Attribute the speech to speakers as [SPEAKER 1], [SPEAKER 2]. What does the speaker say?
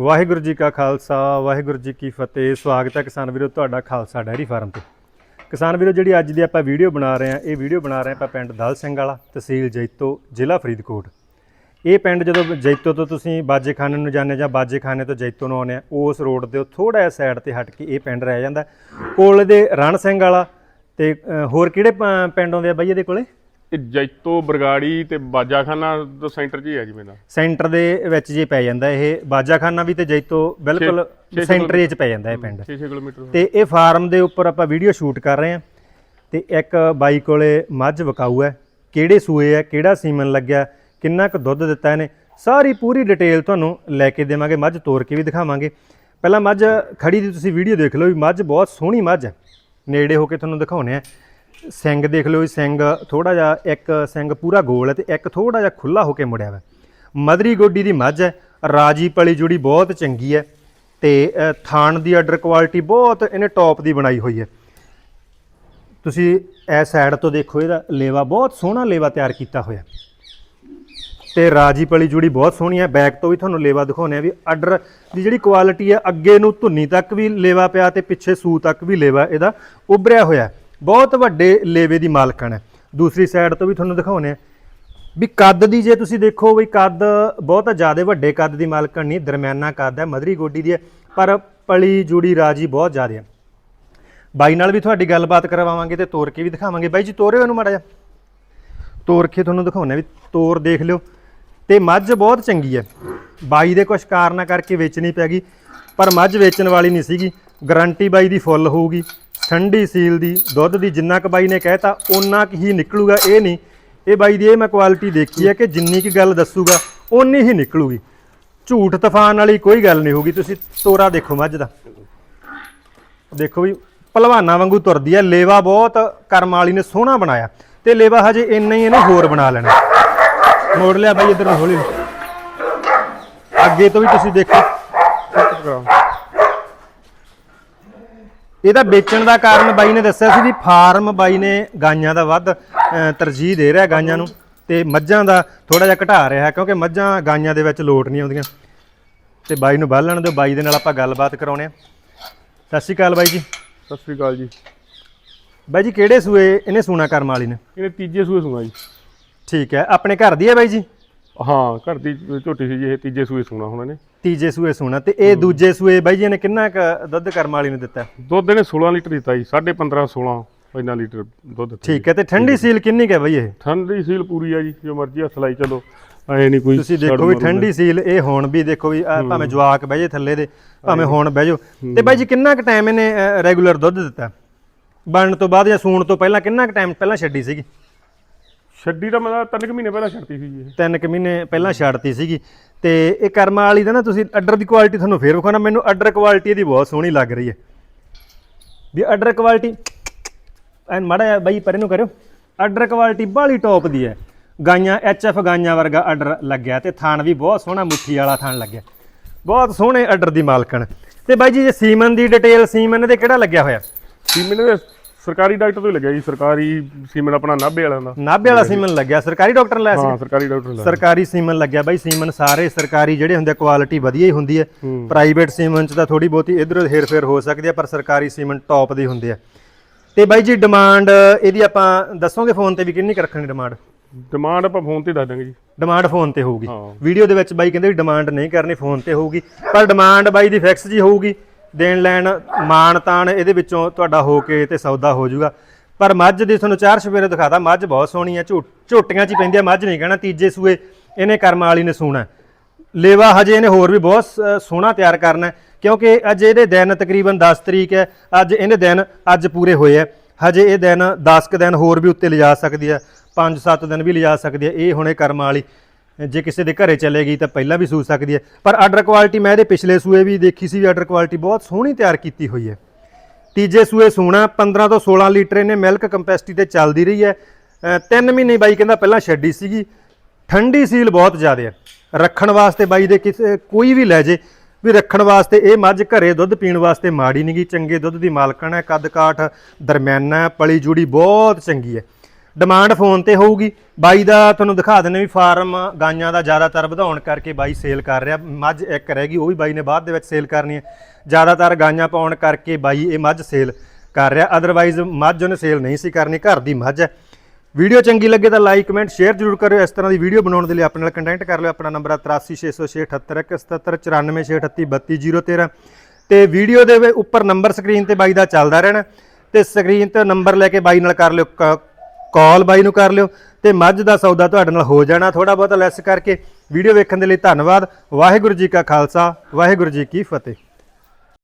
[SPEAKER 1] ਵਾਹਿਗੁਰੂ ਜੀ ਕਾ ਖਾਲਸਾ, ਵਾਹਿਗੁਰੂ ਜੀ ਕੀ ਫਤਿਹ। ਸਵਾਗਤ ਹੈ ਕਿਸਾਨ ਵੀਰੋ ਤੁਹਾਡਾ ਖਾਲਸਾ ਡੈਰੀ ਫਾਰਮ ਤੇ। ਕਿਸਾਨ ਵੀਰੋ, ਜਿਹੜੀ ਅੱਜ ਦੀ ਆਪਾਂ ਵੀਡੀਓ ਬਣਾ ਰਹੇ ਹਾਂ, ਇਹ ਵੀਡੀਓ ਬਣਾ ਰਹੇ ਆਪਾਂ ਪਿੰਡ ਦਲ ਸਿੰਘ ਵਾਲਾ, ਤਹਿਸੀਲ ਜੈਤੋ, ਜ਼ਿਲ੍ਹਾ ਫਰੀਦਕੋਟ। ਇਹ ਪਿੰਡ ਜਦੋਂ ਜੈਤੋ ਤੋਂ ਤੁਸੀਂ ਬਾਜੇਖਾਨੇ ਨੂੰ ਜਾਂਦੇ ਜਾਂ ਬਾਜੇਖਾਨੇ ਤੋਂ ਜੈਤੋ ਨੂੰ ਆਉਂਦੇ ਆ ਉਸ ਰੋਡ ਦੇ ਥੋੜਾ ਜਿਹਾ ਸਾਈਡ ਤੇ ਹਟ ਕੇ ਇਹ ਪਿੰਡ ਰਹਿ ਜਾਂਦਾ। ਕੋਲ ਦੇ ਰਣ ਸਿੰਘ ਵਾਲਾ ਤੇ ਹੋਰ ਕਿਹੜੇ ਪ- ਪਿੰਡ ਆਉਂਦੇ ਆ ਬਾਈ ਇਹਦੇ ਕੋਲੇ?
[SPEAKER 2] ਇਹ ਜੈਤੋ ਬਰਗਾੜੀ ਤੇ ਬਾਜਾਖਾਨਾ ਤੋਂ ਸੈਂਟਰ 'ਚ ਹੀ ਹੈ ਜੀ ਮੇਰਾ।
[SPEAKER 1] ਸੈਂਟਰ ਦੇ ਵਿੱਚ ਜੇ ਪੈ ਜਾਂਦਾ ਇਹ ਬਾਜਾਖਾਨਾ ਵੀ ਤੇ ਜੈਤੋ ਬਿਲਕੁਲ
[SPEAKER 2] ਛੇ- ਛੇ
[SPEAKER 1] ਸੈਂਟਰ 'ਚ ਪੈ ਜਾਂਦਾ ਇਹ ਪਿੰਡ।
[SPEAKER 2] 6-6 ਕਿਲੋਮੀਟਰ।
[SPEAKER 1] ਤੇ ਇਹ ਫਾਰਮ ਦੇ ਉੱਪਰ ਆਪਾਂ ਵੀਡੀਓ ਸ਼ੂਟ ਕਰ ਰਹੇ ਹਾਂ। ਤੇ ਇੱਕ ਬਾਈ ਕੋਲੇ ਮੱਝ ਵਕਾਊ ਹੈ। ਕਿਹੜੇ ਸੂਏ ਹੈ ਕਿਹੜਾ ਸੀਮਨ ਲੱਗਿਆ ਕਿੰਨਾ ਕੁ ਦੁੱਧ ਦਿੱਤਾ ਇਹਨੇ ਸਾਰੀ ਪੂਰੀ ਡਿਟੇਲ ਤੁਹਾਨੂੰ ਲੈ ਕੇ ਦੇਵਾਂਗੇ ਮੱਝ ਤੋੜ ਕੇ ਵੀ ਦਿਖਾਵਾਂਗੇ। ਪਹਿਲਾਂ ਮੱਝ ਖੜੀ ਦੀ ਤੁਸੀਂ ਵੀਡੀਓ ਦੇਖ ਲਓ ਵੀ ਮੱਝ ਬਹੁਤ ਸੋਹਣੀ ਮੱਝ ਹੈ। ਨੇੜੇ ਹੋ ਕੇ ਤੁਹਾਨੂੰ ਦਿਖਾਉਣੇ ਆ ਸਿੰਗ ਦੇਖ ਲਓ ਵੀ ਸਿੰਘ ਥੋੜਾ ਜਿਹਾ ਇੱਕ ਸਿੰਗ ਪੂਰਾ ਗੋਲ ਹੈ ਤੇ ਇੱਕ ਥੋੜਾ ਜਿਹਾ ਖੁੱਲਾ ਹੋ ਕੇ ਮੁੜਿਆ ਵਾ। ਮਦਰੀ ਗੋਡੀ ਦੀ ਮੱਝ ਹੈ, ਰਾਜੀ ਪਲੀ ਜੁੜੀ ਬਹੁਤ ਚੰਗੀ ਹੈ ਤੇ ਥਾਣ ਦੀ ਆਰਡਰ ਕੁਆਲਿਟੀ ਬਹੁਤ, ਇਹਨੇ ਟੌਪ ਦੀ ਬਣਾਈ ਹੋਈ ਹੈ। ਤੁਸੀਂ ਇਹ ਸਾਈਡ ਤੋਂ ਦੇਖੋ, ਇਹਦਾ ਲੇਵਾ ਬਹੁਤ ਸੋਹਣਾ ਲੇਵਾ ਤਿਆਰ ਕੀਤਾ ਹੋਇਆ। ਤੇ ਰਾਜੀ ਪਲੀ ਜੁੜੀ ਬਹੁਤ ਸੋਹਣੀ ਹੈ ਬੈਕ ਤੋਂ ਵੀ ਤੁਹਾਨੂੰ ਲੇਵਾ ਦਿਖਾਉਣੇ ਆ ਵੀ ਆਰਡਰ ਦੀ ਜਿਹੜੀ ਕੁਆਲਿਟੀ ਹੈ, ਅੱਗੇ ਨੂੰ ਧੁੰਨੀ ਤੱਕ ਵੀ ਲੇਵਾ ਪਿਆ ਤੇ ਪਿੱਛੇ ਸੂ ਤੱਕ ਵੀ ਲੇਵਾ ਇਹਦਾ ਉਭਰਿਆ ਹੋਇਆ। ਬਹੁਤ ਵੱਡੇ ਲੇਵੇ ਦੀ ਮਾਲਕਣ ਹੈ। ਦੂਸਰੀ ਸਾਈਡ ਤੋਂ ਵੀ ਤੁਹਾਨੂੰ ਦਿਖਾਉਣੇ ਆ ਵੀ ਕੱਦ ਦੀ ਜੇ ਤੁਸੀਂ ਦੇਖੋ ਵੀ ਕੱਦ ਬਹੁਤ ਜ਼ਿਆਦਾ ਵੱਡੇ ਕੱਦ ਦੀ ਮਾਲਕਣ ਨਹੀਂ, ਦਰਮਿਆਨਾ ਕੱਦ ਹੈ, ਮਧਰੀ ਗੋਡੀ ਦੀ ਹੈ, ਪਰ ਪਲੀ ਜੁੜੀ ਰਾਜੀ ਬਹੁਤ ਜ਼ਿਆਦਾ ਹੈ। ਬਾਈ ਨਾਲ ਵੀ ਤੁਹਾਡੀ ਗੱਲਬਾਤ ਕਰਵਾਵਾਂਗੇ ਤੇ ਤੋਰ ਕੇ ਵੀ ਦਿਖਾਵਾਂਗੇ। ਬਾਈ ਜੀ, ਤੋਰਿਓ ਉਹਨੂੰ ਮਾੜਾ ਜਿਹਾ। ਤੋਰ ਕੇ ਤੁਹਾਨੂੰ ਦਿਖਾਉਣਾ ਵੀ ਤੋਰ ਦੇਖ ਲਿਓ। ਤੇ ਮੱਝ ਬਹੁਤ ਚੰਗੀ ਹੈ। ਬਾਈ ਦੇ ਕੁਝ ਕਾਰਨਾਂ ਕਰਕੇ ਵੇਚਣੀ ਪੈ ਗਈ, ਪਰ ਮੱਝ ਵੇਚਣ ਵਾਲੀ ਨਹੀਂ ਸੀਗੀ। ਗਾਰੰਟੀ ਬਾਈ ਦੀ ਫੁੱਲ ਹੋਊਗੀ। ਠੰਡੀ ਸੀਲ ਦੀ, ਦੁੱਧ ਦੀ ਜਿੰਨਾ ਕੁ ਬਾਈ ਨੇ ਕਹਿਤਾ, ਓਨਾ ਕੁ ਹੀ ਨਿਕਲੂਗਾ। ਇਹ ਨਹੀਂ, ਇਹ ਬਾਈ ਦੀ ਇਹ ਮੈਂ ਕੁਆਲਿਟੀ ਦੇਖੀ ਹੈ ਕਿ ਜਿੰਨੀ ਕੀ ਗੱਲ ਦੱਸੂਗਾ, ਓਨੀ ਹੀ ਨਿਕਲੂਗੀ। ਝੂਠ ਤਫਾਨ ਵਾਲੀ ਕੋਈ ਗੱਲ ਨਹੀਂ ਹੋਊਗੀ। ਤੁਸੀਂ ਤੋਰਾ ਦੇਖੋ ਮੱਝ ਦਾ। ਦੇਖੋ ਵੀ, ਪਹਿਲਵਾਨਾਂ ਵਾਂਗੂ ਤੁਰਦੀ ਹੈ। ਲੇਵਾ ਬਹੁਤ ਕਰਮ ਵਾਲੀ ਨੇ, ਸੋਹਣਾ ਬਣਾਇਆ। ਤੇ ਲੇਵਾ ਹਜੇ ਇੰਨਾ ਹੀ ਇਹਨੇ ਹੋਰ ਬਣਾ ਲੈਣਾ। ਮੋੜ ਲਿਆ ਬਾਈ ਇਧਰ ਹੌਲੀ। ਅੱਗੇ ਤੋਂ ਵੀ ਤੁਸੀਂ ਦੇਖੋ। ਇਹਦਾ ਵੇਚਣ ਦਾ ਕਾਰਨ ਬਾਈ ਨੇ ਦੱਸਿਆ ਸੀ ਵੀ ਫਾਰਮ ਬਾਈ ਨੇ ਗਾਈਆਂ ਦਾ ਵੱਧ ਤਰਜੀਹ ਦੇ ਰਿਹਾ ਗਾਈਆਂ ਨੂੰ ਤੇ ਮੱਝਾਂ ਦਾ ਥੋੜਾ ਜਿਹਾ ਘਟਾ ਰਿਹਾ ਕਿਉਂਕਿ ਮੱਝਾਂ ਗਾਈਆਂ ਦੇ ਵਿੱਚ ਲੋਟ ਨਹੀਂ ਆਉਂਦੀਆਂ। ਤੇ ਬਾਈ ਨੂੰ ਬਾਲਣ ਦਿਓ ਬਾਈ ਦੇ ਨਾਲ ਆਪਾਂ ਗੱਲਬਾਤ ਕਰਾਉਣੇ ਆ। ਸਤਿ ਸ਼੍ਰੀ ਅਕਾਲ ਬਾਈ ਜੀ।
[SPEAKER 2] ਸਤਿ ਸ੍ਰੀ ਅਕਾਲ ਜੀ।
[SPEAKER 1] ਬਾਈ ਜੀ ਕਿਹੜੇ ਸੂਏ ਇਹਨੇ ਸੂਣਾ ਕਰਮ ਵਾਲੀ ਨੇ?
[SPEAKER 2] ਇਹਨੇ ਤੀਜੇ ਸੂਏ ਸੂਣਾ ਜੀ।
[SPEAKER 1] ਠੀਕ ਹੈ ਆਪਣੇ ਘਰ ਦੀ ਹੈ ਬਾਈ ਜੀ?
[SPEAKER 2] ਹਾਂ ਘਰ ਦੀ ਝੋਟੀ ਸੀ ਜੀ ਇਹ ਤੀਜੇ ਸੂਏ ਸੂਣਾ ਹੁਣ ਇਹਨੇ।
[SPEAKER 1] ਤੀਜੇ ਸੂਏ ਸੂਣਾ ਤੇ ਇਹ ਦੂਜੇ ਸੂਏ ਬਾਈ ਜੀ ਨੇ ਕਿੰਨਾ ਕੁ ਦੁੱਧ ਕਰਮ ਵਾਲੀ ਨੇ ਦਿੱਤਾ?
[SPEAKER 2] ਦੁੱਧ ਇਹਨੇ 16 ਲੀਟਰ ਦਿੱਤਾ ਜੀ 15.5 16 ਇੰਨਾ ਲੀਟਰ ਦੁੱਧ
[SPEAKER 1] ਠੀਕ ਹੈ ਤੇ ਠੰਡੀ ਸੀਲ ਕਿੰਨੀ ਕੁ ਹੈ ਬਾਈ ਇਹ?
[SPEAKER 2] ਠੰਡੀ ਸੀਲ ਪੂਰੀ ਆ ਜੀ ਜੋ ਮਰਜ਼ੀ ਹੱਥ ਲਾਈ ਚਲੋ ਐ ਨਹੀਂ ਕੋਈ
[SPEAKER 1] ਤੁਸੀਂ ਦੇਖੋ ਵੀ ਠੰਡੀ ਸੀਲ ਇਹ ਹੁਣ ਵੀ ਦੇਖੋ ਵੀ ਭਾਵੇਂ ਜਵਾਕ ਬਹਿ ਜੇ ਥੱਲੇ ਦੇ ਭਾਵੇਂ ਹੁਣ ਬਹਿ ਜਾਓ। ਤੇ ਬਾਈ ਜੀ ਕਿੰਨਾ ਕੁ ਟਾਈਮ ਇਹਨੇ ਰੈਗੂਲਰ ਦੁੱਧ ਦਿੱਤਾ? ਬਣਨ ਤੋਂ ਬਾਅਦ ਜਾਂ ਸੂਣ ਤੋਂ ਪਹਿਲਾਂ ਕਿੰਨਾ ਕੁ ਟਾਈਮ ਪਹਿਲਾਂ ਛੱਡੀ ਸੀਗੀ?
[SPEAKER 2] ਛੱਡੀ ਤਾਂ ਮੈਂ ਤਿੰਨ ਕੁ ਮਹੀਨੇ ਪਹਿਲਾਂ ਛੱਡਤੀ ਸੀ ਜੀ ਇਹ।
[SPEAKER 1] ਤਿੰਨ ਕੁ ਮਹੀਨੇ ਪਹਿਲਾਂ ਛੱਡਤੀ ਸੀਗੀ। ਤੇ ਇਹ ਕਰਮਾ ਵਾਲੀ ਦਾ ਨਾ ਤੁਸੀਂ ਆਰਡਰ ਦੀ ਕੁਆਲਿਟੀ ਤੁਹਾਨੂੰ ਫੇਰ ਵਿਖਾਉਣਾ। ਮੈਨੂੰ ਆਰਡਰ ਕੁਆਲਿਟੀ ਇਹਦੀ ਬਹੁਤ ਸੋਹਣੀ ਲੱਗ ਰਹੀ ਹੈ। ਵੀ ਆਰਡਰ ਕੁਆਲਿਟੀ ਐਨ ਮਾੜਾ ਜਿਹਾ ਬਾਈ ਪਰੇ ਨੂੰ ਕਰਿਓ। ਆਰਡਰ ਕੁਆਲਿਟੀ ਬਾਹਲੀ ਟੌਪ ਦੀ ਹੈ। ਗਾਈਆਂ ਐਫ ਗਾਈਆਂ ਵਰਗਾ ਆਰਡਰ ਲੱਗਿਆ ਤੇ ਥਾਣ ਵੀ ਬਹੁਤ ਸੋਹਣਾ ਮੁੱਠੀ ਵਾਲਾ ਥਾਣ ਲੱਗਿਆ। ਬਹੁਤ ਸੋਹਣੇ ਆਰਡਰ ਦੀ ਮਾਲਕਣ। ਤੇ ਬਾਈ ਜੀ ਜੇ ਸੀਮਨ ਦੀ ਡਿਟੇਲ ਸੀਮਨ ਦੇ ਕਿਹੜਾ ਲੱਗਿਆ ਹੋਇਆ?
[SPEAKER 2] ਸੀਮਨ ਦੇ ਸਰਕਾਰੀ ਡਾਕਟਰ ਤੋਂ ਹੀ ਲੱਗਿਆ ਜੀ ਸਰਕਾਰੀ ਸੀਮਨ ਆਪਣਾ ਨਾਭੇ ਵਾਲਿਆਂ ਦਾ।
[SPEAKER 1] ਨਾਭੇ ਵਾਲਾ ਸੀਮਨ ਲੱਗਿਆ ਸਰਕਾਰੀ ਡਾਕਟਰ ਲਾਇਆ ਸੀ?
[SPEAKER 2] ਹਾਂ ਸਰਕਾਰੀ ਡਾਕਟਰ ਦਾ
[SPEAKER 1] ਸਰਕਾਰੀ ਸੀਮਨ ਲੱਗਿਆ ਬਾਈ ਸੀਮਨ ਸਾਰੇ ਸਰਕਾਰੀ ਜਿਹੜੇ ਹੁੰਦੇ ਕੁਆਲਿਟੀ ਵਧੀਆ ਹੀ ਹੁੰਦੀ ਹੈ। ਪ੍ਰਾਈਵੇਟ ਸੀਮਨ ਚ ਤਾਂ ਥੋੜੀ ਬਹੁਤੀ ਇਧਰ ਹੇਰ-ਫੇਰ ਹੋ ਸਕਦੀ ਹੈ ਪਰ ਸਰਕਾਰੀ ਸੀਮਨ ਟੌਪ ਦੇ ਹੁੰਦੇ ਆ। ਤੇ ਬਾਈ ਜੀ ਡਿਮਾਂਡ ਇਹਦੀ ਆਪਾਂ ਦੱਸੋਗੇ ਫੋਨ ਤੇ ਵੀ ਕਿੰਨੀ ਕੁ ਰੱਖਣੀ ਡਿਮਾਂਡ
[SPEAKER 2] ਡਿਮਾਂਡ ਆਪਾਂ ਫੋਨ ਤੇ ਦੱਸ ਦਾਂਗੇ ਜੀ।
[SPEAKER 1] ਡਿਮਾਂਡ ਫੋਨ ਤੇ ਹੋਊਗੀ। ਵੀਡੀਓ ਦੇ ਵਿੱਚ ਬਾਈ ਕਹਿੰਦੇ ਡਿਮਾਂਡ ਨਹੀਂ ਕਰਨੀ ਫੋਨ ਤੇ ਹੋਊਗੀ। ਪਰ ਡਿਮਾਂਡ ਬਾਈ ਦੀ ਫਿਕਸ ਜੀ ਹੋਊਗੀ। ਦੇਣ ਲੈਣ, ਮਾਣ ਤਾਣ ਇਹਦੇ ਵਿੱਚੋਂ ਤੁਹਾਡਾ ਹੋ ਕੇ ਤੇ ਸੌਦਾ ਹੋ ਜਾਊਗਾ। ਪਰ ਮੱਝ ਦੀ ਤੁਹਾਨੂੰ ਚਾਰ ਸਵੇਰੇ ਦਿਖਾਤਾ, ਮੱਝ ਬਹੁਤ ਸੋਹਣੀ ਹੈ ਝੋਟ ਝੋਟੀਆਂ 'ਚ ਹੀ ਪੈਂਦੀ ਹੈ, ਮੱਝ ਨਹੀਂ ਕਹਿਣਾ, ਤੀਜੇ ਸੂਏ ਇਹਨੇ ਕਰਮ ਵਾਲੀ ਨੇ ਸੂਣਾ ਲੇਵਾ ਹਜੇ ਇਹਨੇ ਹੋਰ ਵੀ ਬਹੁਤ ਸ- ਸੋਹਣਾ ਤਿਆਰ ਕਰਨਾ ਕਿਉਂਕਿ ਅੱਜ ਇਹਦੇ ਦਿਨ ਤਕਰੀਬਨ 10 ਤਰੀਕ ਹੈ, ਅੱਜ ਇਹਨੇ ਦਿਨ ਅੱਜ ਪੂਰੇ ਹੋਏ ਆ ਹਜੇ ਇਹ ਦਿਨ 10 ਕ ਦਿਨ ਹੋਰ ਵੀ ਉੱਤੇ ਲਿਜਾ ਸਕਦੀ ਹੈ 5-7 ਦਿਨ ਵੀ ਲਿਜਾ ਸਕਦੀ ਹੈ, ਇਹ ਹੁਣੇ ਕਰਮ ਵਾਲੀ। ਜੇ ਕਿਸੇ ਦੇ ਘਰੇ ਚਲੇ ਗਈ ਤਾਂ ਪਹਿਲਾਂ ਵੀ ਸੂ ਸਕਦੀ ਹੈ। ਪਰ ਆਰਡਰ ਕੁਆਲਿਟੀ ਮੈਂ ਇਹਦੇ ਪਿਛਲੇ ਸੂਏ ਵੀ ਦੇਖੀ ਸੀ ਵੀ ਆਰਡਰ ਕੁਆਲਿਟੀ ਬਹੁਤ ਸੋਹਣੀ ਤਿਆਰ ਕੀਤੀ ਹੋਈ ਹੈ। ਤੀਜੇ ਸੂਏ ਸੂਣਾ 15 ਤੋਂ 16 ਲੀਟਰ ਇਹਨੇ ਮਿਲਕ ਕੰਪੈਸਿਟੀ ਤੇ ਚੱਲਦੀ ਰਹੀ ਹੈ। ਅ, ਤਿੰਨ ਮਹੀਨੇ ਬਾਈ ਕਹਿੰਦਾ ਪਹਿਲਾਂ ਛੱਡੀ ਸੀਗੀ। ਠੰਡੀ ਸੀਲ ਬਹੁਤ ਜ਼ਿਆਦਾ ਹੈ। ਰੱਖਣ ਵਾਸਤੇ ਬਾਈ ਦੇ ਕਿਸੇ ਕੋਈ ਵੀ ਲੈ ਜੇ ਵੀ ਰੱਖਣ ਵਾਸਤੇ ਇਹ ਮੱਝ ਘਰੇ ਦੁੱਧ ਪੀਣ ਵਾਸਤੇ ਮਾੜੀ ਨਹੀਂਗੀ ਚੰਗੇ ਦੁੱਧ ਦੀ ਮਾਲਕਣ ਹੈ ਕੱਦ ਕਾਠ ਦਰਮਿਆਨਾ ਪਲੀ ਜੁੜੀ ਬਹੁਤ ਚੰਗੀ ਹੈ। ਡਿਮਾਂਡ ਫੋਨ ਤੇ ਹੋਊਗੀ। ਬਾਈ ਦਾ ਤੁਹਾਨੂੰ ਦਿਖਾ ਦਿੰਨੇ ਵੀ ਫਾਰਮ ਗਾਈਆਂ ਦਾ ਜ਼ਿਆਦਾਤਰ ਵਧਾਉਣ ਕਰਕੇ ਬਾਈ ਸੇਲ ਕਰ ਰਿਹਾ। ਮੱਝ ਇੱਕ ਰਹਿ ਗਈ, ਉਹ ਵੀ ਬਾਈ ਨੇ ਬਾਅਦ ਦੇ ਵਿੱਚ ਸੇਲ ਕਰਨੀ ਹੈ। ਜ਼ਿਆਦਾਤਰ ਗਾਈਆਂ ਪਾਉਣ ਕਰਕੇ ਬਾਈ ਇਹ ਮੱਝ ਸੇਲ ਕਰ ਰਿਹਾ। ਅਦਰਵਾਈਜ਼ ਮੱਝ ਉਹਨੇ ਸੇਲ ਨਹੀਂ ਸੀ ਕਰਨੀ, ਘਰ ਦੀ ਮੱਝ ਹੈ। ਵੀਡੀਓ ਚੰਗੀ ਲੱਗੇ ਤਾਂ ਲਾਈਕ ਕਮੈਂਟ ਸ਼ੇਅਰ ਜ਼ਰੂਰ ਕਰਿਓ। ਇਸ ਤਰ੍ਹਾਂ ਦੀ ਵੀਡੀਓ ਬਣਾਉਣ ਦੇ ਲਈ ਆਪਣੇ ਨਾਲ ਕੰਟੈਕਟ ਕਰ ਲਿਓ। ਆਪਣਾ ਨੰਬਰ ਹੈ 83667817949632 ਤੇ ਵੀਡੀਓ ਦੇ ਉੱਪਰ ਨੰਬਰ ਸਕਰੀਨ ਤੇ ਬਾਈ ਦਾ ਚੱਲਦਾ ਰਹਿਣਾ। ਤੇ ਸਕਰੀਨ ਤੇ ਨੰਬਰ ਲੈ ਕੇ ਬਾਈ ਨਾਲ ਕਰ ਲਿਓ ਕਾਲ ਬਾਈ ਨੂੰ ਕਰ ਲਿਓ ਤੇ ਮੱਝ ਦਾ ਸੌਦਾ ਤੁਹਾਡੇ ਨਾਲ ਹੋ ਜਾਣਾ। ਥੋੜਾ ਬਹੁਤਾ ਲੈਸ ਕਰਕੇ ਵੀਡੀਓ ਵੇਖਣ ਦੇ ਲਈ ਧੰਨਵਾਦ। ਵਾਹਿਗੁਰੂ ਜੀ ਕਾ ਖਾਲਸਾ, ਵਾਹਿਗੁਰੂ ਜੀ ਕੀ ਫਤਿਹ।